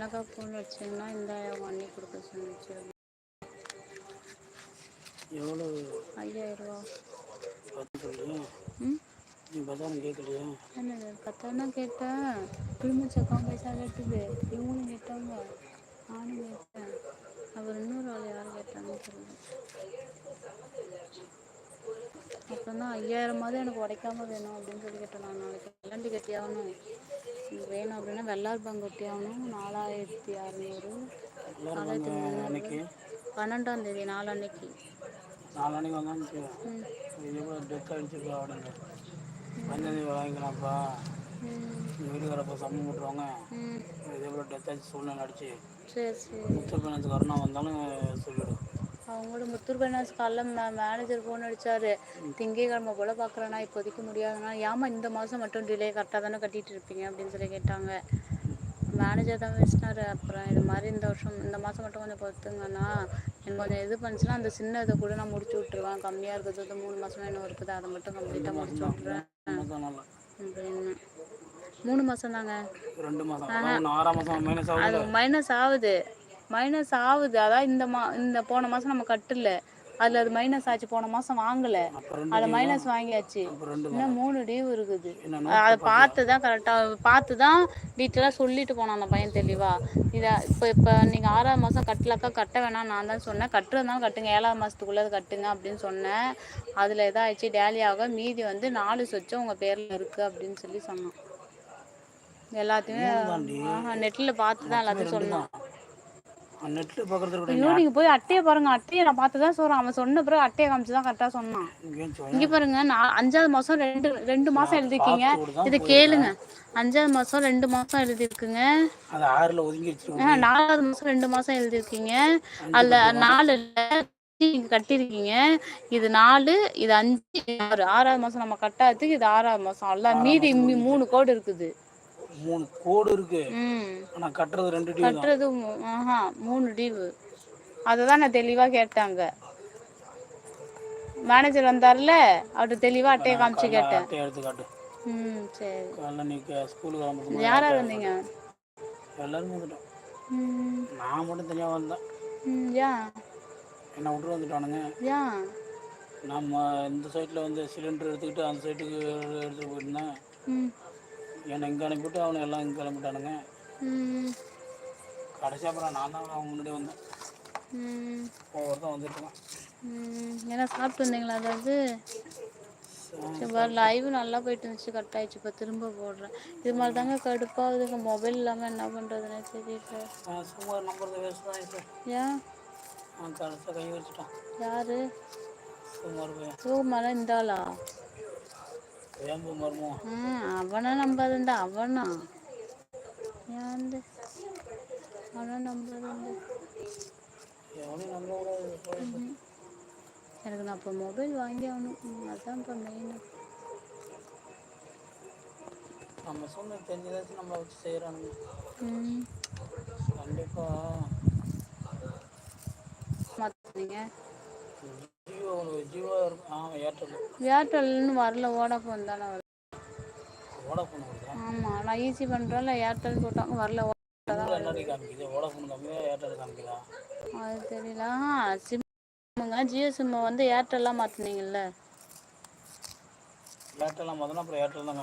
என்னக்கா ஃபோன் வச்சிங்கன்னா இந்த அண்ணி கொடுக்க சொன்னிச்சு எவ்வளோ ம்? நீ கேட்கலையா? என்னது பத்தாயிரம் தான் கேட்டேன் திரும்பிச்சக்கா பைசா கேட்டது. இவங்களும் கேட்டாங்க. நானும் கேட்டேன். அப்புறம் இன்னொரு ஆள் யார் கேட்டாங்கன்னு தெரியல. அப்புறம் தான் ஐயாயிரமாவது எனக்கு உடைக்காம வேணும் அப்படின்னு சொல்லி கேட்டேன். நான் நாளைக்கு கல்லண்டி கட்டியாகணும். வேணும் அப்படின்னா வெள்ளார் பங்கு கட்டியாகணும் நாலாயிரத்தி அறநூறு. நாலாயிரத்தி முந்நூறு. பன்னெண்டாம் தேதி நாலன்னைக்கு ம். இதே போல் டெத் அடிச்சிருக்கா அப்படின்னு வந்தது வாங்கிக்கலாம்ப்பா. வீட்டுக்காரப்போ சம்மு இதே போல் டெத் ஆச்சு சூழ்நிலை அடிச்சு சரி சரி. முத்தூர் பணத்துக்கு கருணா வந்தாலும் சொல்லிவிடு. அவங்களோட முத்தூர் பைனான்ஸ் காலைல மேனேஜர் ஃபோன் அடிச்சாரு. திங்கக்கிழமை போல் பார்க்குறேன்னா இப்போதைக்கு முடியாதுண்ணா ஏமா இந்த மாதம் மட்டும் டிலே கரெக்டாக தானே கட்டிட்டு இருப்பீங்க அப்படின்னு சொல்லி கேட்டாங்க. மேனேஜர் தான் பேசினாரு. அப்புறம் இது மாதிரி இந்த வருஷம் இந்த மாதம் மட்டும் கொஞ்சம் பொறுத்துங்கண்ணா. எனக்கு கொஞ்சம் இது பண்ணுச்சுன்னா அந்த சின்ன இதை கூட நான் முடிச்சு விட்ருவேன் கம்மியாக இருக்கிறது மூணு மாதம் இன்னும் இருக்குது. அதை மட்டும் கம்ப்ளீட்டாக முடிச்சு விட்ருவேன் நல்லா. அப்படின்னு. மூணு மாதம் தாங்க. அது மைனஸ் ஆகுது. மைனஸ் ஆகுது. அதான் இந்த மா இந்த போன மாதம் நம்ம கட்டல. அதில் அது மைனஸ் ஆச்சு. போன மாதம் வாங்கலை. அதை மைனஸ் வாங்கியாச்சு. இன்னும் மூணு டியூ இருக்குது. அதை பார்த்து தான் கரெக்டாக பார்த்து தான் டீட்டெயிலாக சொல்லிட்டு போனான் அந்த பையன் தெளிவா. இதை இப்போ இப்போ நீங்கள் ஆறாவது மாதம் கட்டலக்கா கட்ட வேணாம். நான் தான் சொன்னேன். கட்டுறதுனாலும் கட்டுங்க. ஏழாவது மாதத்துக்குள்ளே கட்டுங்க அப்படின்னு சொன்னேன். அதில் எதாச்சு டேலியாக மீதி வந்து நாலு சொச்சம் உங்கள் பேரில் இருக்குது அப்படின்னு சொல்லி சொன்னான். எல்லாத்தையுமே நெட்டில் பார்த்து தான் எல்லாத்தையும் சொன்னான். நெட்டில் பார்க்குறது கூட ஐயோ நீங்கள் போய் அட்டையை பாருங்க. அட்டையை நான் பார்த்து தான் சொல்கிறேன் அவன் சொன்ன பிறகு அட்டையை காமிச்சு தான் கரெக்டாக சொன்னான். இங்க பாருங்க நான் அஞ்சாவது மாசம் ரெண்டு ரெண்டு மாசம் எழுதிருக்கீங்க. பார்த்து தான் இதை கேளுங்க. அஞ்சாவது மாசம் ரெண்டு மாசம் எழுதிருக்குங்க. அது ஆறில் ஒதுங்கி வச்சிருக்கோம் ஆ, நாலாவது மாசம் ரெண்டு மாசம் எழுதிருக்கீங்க. அதுல நாலு நீங்க கட்டிருக்கீங்க. இது நாலு இது அஞ்சு ஆறு. ஆறாவது மாசம் நம்ம கட்டாததுக்கு இது ஆறாவது மாசம். அல்ல மீதி மூணு கோடு இருக்குது. மூணு கோடு இருக்கு. ம். ஆனால் கட்டுறது ரெண்டு டியூ கட்டுறது ஆஹா மூணு டீவு. அதை தான் நான் தெளிவா கேட்டாங்க. மேனேஜர் வந்தார்ல அவர்கிட்ட தெளிவா அட்டையை காமிச்சு கேட்டேன். எடுத்து காட்டு. ம் சரி. காலைல நீ ஸ்கூலுக்கு கிளம்புறது யார் யார் வந்தீங்க எல்லாரும் வந்துட்டோம். ம். நான் மட்டும் தனியாக வந்தேன். ம் ஏன் என்னை விட்டு வந்துட்டானுங்க. ஏன் நம்ம இந்த சைட்டில் வந்து சிலிண்டர் எடுத்துக்கிட்டு அந்த சைட்டுக்கு எடுத்துகிட்டு போயிருந்தேன். ம். என்னை இங்கே அனுப்பிவிட்டு அவனை எல்லாம் இங்கே கிளம்பிட்டானுங்க. கடைசி அப்புறம் நான் தான் அவன் முன்னாடி வந்தேன். ஒவ்வொருத்தன் வந்துட்டுருக்கான் ம் என்ன சாப்பிட்டு வந்தீங்களா அதாவது? லைவ் நல்லா போயிட்டு இருந்துச்சு கட் ஆயிடுச்சு. இப்போ திரும்ப போடுறேன். இது மாதிரி தாங்க கடுப்பாகுதுங்க மொபைல் இல்லாமல் என்ன பண்ணுறதுனே தெரியல. சும்மா நம்பர் வேஸ்ட் தான் சார் ஏன்? கடைசியாக கை வச்சுட்டான். யாரு? சுமார் பையன் சோகமாலாம் இந்தாளா வேம்பு மர்மம் ம் அவனை நம்பாதுண்டா அவனா? ஏன் அவனை நம்பாதுண்டா. எனக்கு நான் இப்போ மொபைல் வாங்கி ஆகணும் அதான் இப்போ மெயின் நம்ம சொன்ன தெரிஞ்சதாச்சும் நம்மளை வச்சு செய்கிறானுங்க ம். கண்டிப்பாக மாற்றிங்க ஏர்டெல்னு வரல ஓடாஃபோன் தானே வோடாஃபோன் வருதா? ஆமாம் நான் ஈஸி பண்ணுறேன்ல ஏர்டெல் போட்டாங்க வரல வோடாஃபோன் அது தெரியல. சிம்முங்க ஜியோ சிம்மை வந்து ஏர்டெல்லாம் மாற்றினீங்கல்ல ஏர்டெல்லாம் பார்த்தோன்னா அப்புறம் ஏர்டெல் தான்